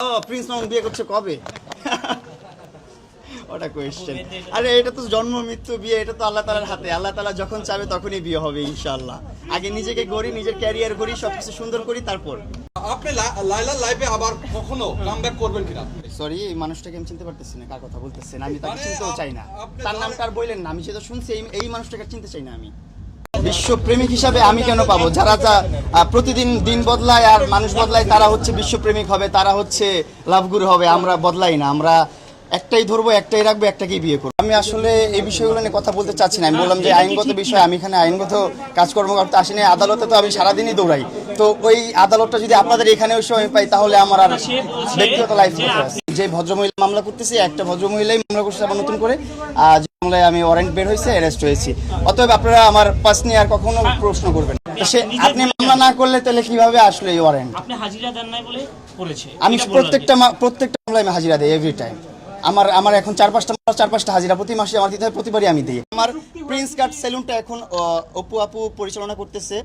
ও Prince Mamun বিয়ে করছে কবে? ওটা কোয়েশ্চেন আরে এটা তো জন্ম মৃত্যু বিয়ে এটা তো আল্লাহ তালার হাতে। আল্লাহ তালা যখন চাবে তখনই বিয়ে হবে ইনশাআল্লাহ। আগে নিজেকে গড়ি নিজের ক্যারিয়ার গড়ি সবকিছু সুন্দর করি তারপর। আপনি লা- লাইলার লাইফে আবার কখনো কামব্যাক করবেন কিনা? সরি এই মানুষটাকে আমি চিনতে পারতেছি না কার কথা বলতেছেন? আমি তাকে মানে চিনতেও চাই না। তার নাম কার বললেন না আমি সেটা শুনছি এই মানুষটাকে চিনতে চাই না আমি। বিশ্ব প্রেমিক হিসাবে আমি কেন পাবো? যারা যা প্রতিদিন দিন বদলায় আর মানুষ বদলায়, তারা হচ্ছে বিশ্বপ্রেমিক হবে, তারা হচ্ছে লাভগুরু হবে, আমরা বদলাই না, আমরা একটাই ধরবো, একটাই রাখব, একটাকেই বিয়ে করব। আমি আসলে এই বিষয়গুলো নিয়ে কথা বলতে চাচ্ছি না, আমি বললাম যে আইনগত বিষয়, আমি এখানে আইনগত কাজকর্ম করতে আসিনি, আদালতে তো আমি সারাদিনই দৌড়াই। তো ওই আদালতটা যদি আপনাদের এখানে ওই সময় পাই, তাহলে আমার আর ব্যক্তিগত লাইফ যে ভদ্রমহিলা মামলা করতেছে একটা ভদ্রমহিলাই মামলা করছে আবার নতুন করে। আর যে মামলায় আমি ওয়ারেন্ট বের হয়েছে অ্যারেস্ট হয়েছি। অতএব আপনারা আমার পাস নিয়ে আর কখনো প্রশ্ন করবেন সে আপনি মামলা না করলে তাহলে কীভাবে আসলো এই ওয়ারেন্ট আপনি হাজিরা দেন নাই বলে করেছে। আমি প্রত্যেকটা প্রত্যেকটা মামলায় আমি হাজিরা দিই এভরি টাইম আমার আমার এখন চার পাঁচটা মামলা, চার পাঁচটা হাজিরা প্রতি মাসে আমার দিতে হয় প্রতিবারই আমি দিই। আমার প্রিন্স কাট সেলুনটা এখন অপু আপু পরিচালনা করতেছে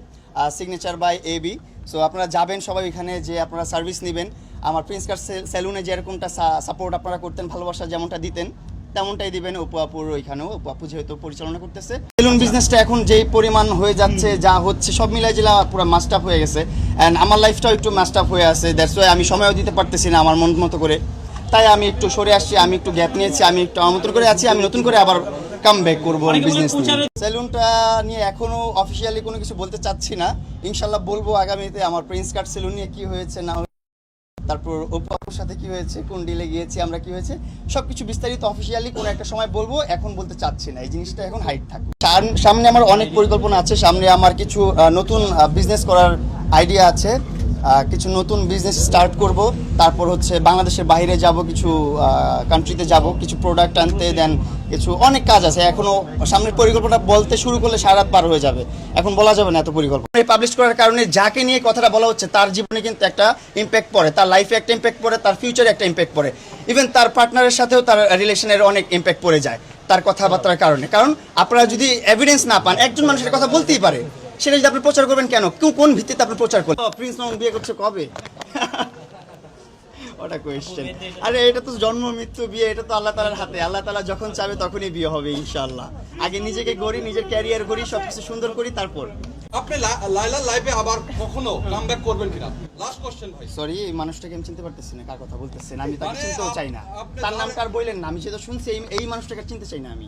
সিগনেচার বাই সো আপনারা যাবেন সবাই এখানে যে আপনারা সার্ভিস নেবেন। আমার প্রিন্স কাট সেলুনে যেরকমটা সাপোর্ট আপনারা করতেন ভালোবাসা যেমনটা দিতেন তেমনটাই দিবেন অপু আপুর ওইখানেও। অপু আপু যেহেতু পরিচালনা করতেছে। সেলুন বিজনেসটা এখন যেই পরিমাণ হয়ে যাচ্ছে যা হচ্ছে সব মিলাই জেলা পুরো মাস্ট আপ হয়ে গেছে। অ্যান্ড আমার লাইফটাও একটু মাস্ট আপ হয়ে আছে দ্যাটস ওয়াই আমি সময়ও দিতে পারতেছি না আমার মন মতো করে। তাই আমি একটু সরে আসছি আমি একটু গ্যাপ নিয়েছি আমি একটু আমার মতন করে আছি আমি নতুন করে আবার কাম ব্যাক করব বিজনেস সেলুনটা নিয়ে। এখনও অফিসিয়ালি কোনো কিছু বলতে চাচ্ছি না। ইনশাল্লাহ বলব আগামীতে আমার প্রিন্স কাট সেলুন নিয়ে কি হয়েছে না তারপর অপুর সাথে কি হয়েছে, কোন ডিলে গিয়েছি, আমরা কি হয়েছে, সবকিছু বিস্তারিত অফিসিয়ালি কোনো একটা সময় বলব, এখন বলতে চাচ্ছি না, এই জিনিসটা এখন হাইট থাকবে। সাম- সামনে আমার অনেক পরিকল্পনা আছে, সামনে আমার কিছু নতুন বিজনেস করার আইডিয়া আছে। কিছু নতুন বিজনেস স্টার্ট করব। তারপর হচ্ছে বাংলাদেশের বাইরে যাব, কিছু কান্ট্রিতে যাব, কিছু প্রোডাক্ট আনতে দেন কিছু অনেক কাজ আছে। এখনও সামনের পরিকল্পনা বলতে শুরু করলে সারা পার হয়ে যাবে। এখন বলা যাবে না এত পরিকল্পনা। এই পাবলিশ করার কারণে যাকে নিয়ে কথাটা বলা হচ্ছে, তার জীবনে কিন্তু একটা ইম্প্যাক্ট পড়ে, তার লাইফে একটা ইম্প্যাক্ট পড়ে, তার ফিউচারে একটা ইম্প্যাক্ট পড়ে। ইভেন তার পার্টনারের সাথেও তার রিলেশনের অনেক ইম্প্যাক্ট পড়ে যায়, তার কথাবার্তার কারণে। কারণ আপনারা যদি এভিডেন্স না পান, একজন মানুষের কথা বলতেই পারে। সেটা যদি আপনি প্রচার করবেন কেন? কেউ কোন ভিত্তিতে আপনি প্রচার করবেন প্রিন্স মামুন বিয়ে করছে কবে? ওটা কোয়েশ্চেন আরে এটা তো জন্ম মৃত্যু বিয়ে এটা তো আল্লাহ তালার হাতে। আল্লাহ তালা যখন চাবে তখনই বিয়ে হবে ইনশাআল্লাহ। আগে নিজেকে গড়ি নিজের ক্যারিয়ার গড়ি সবকিছু সুন্দর করি তারপর। আপনি লা- লাইলার লাইফে আবার কখনো কামব্যাক করবেন কিনা? লাস্ট কোশ্চেন ভাই। সরি এই মানুষটাকে আমি চিনতে পারতেছি না কার কথা বলতেছেন? আমি তাকে মানে চিনতেও চাই না। তার নাম কার বললেন না আমি সেটা শুনছি এই মানুষটাকে চিনতে চাই না আমি।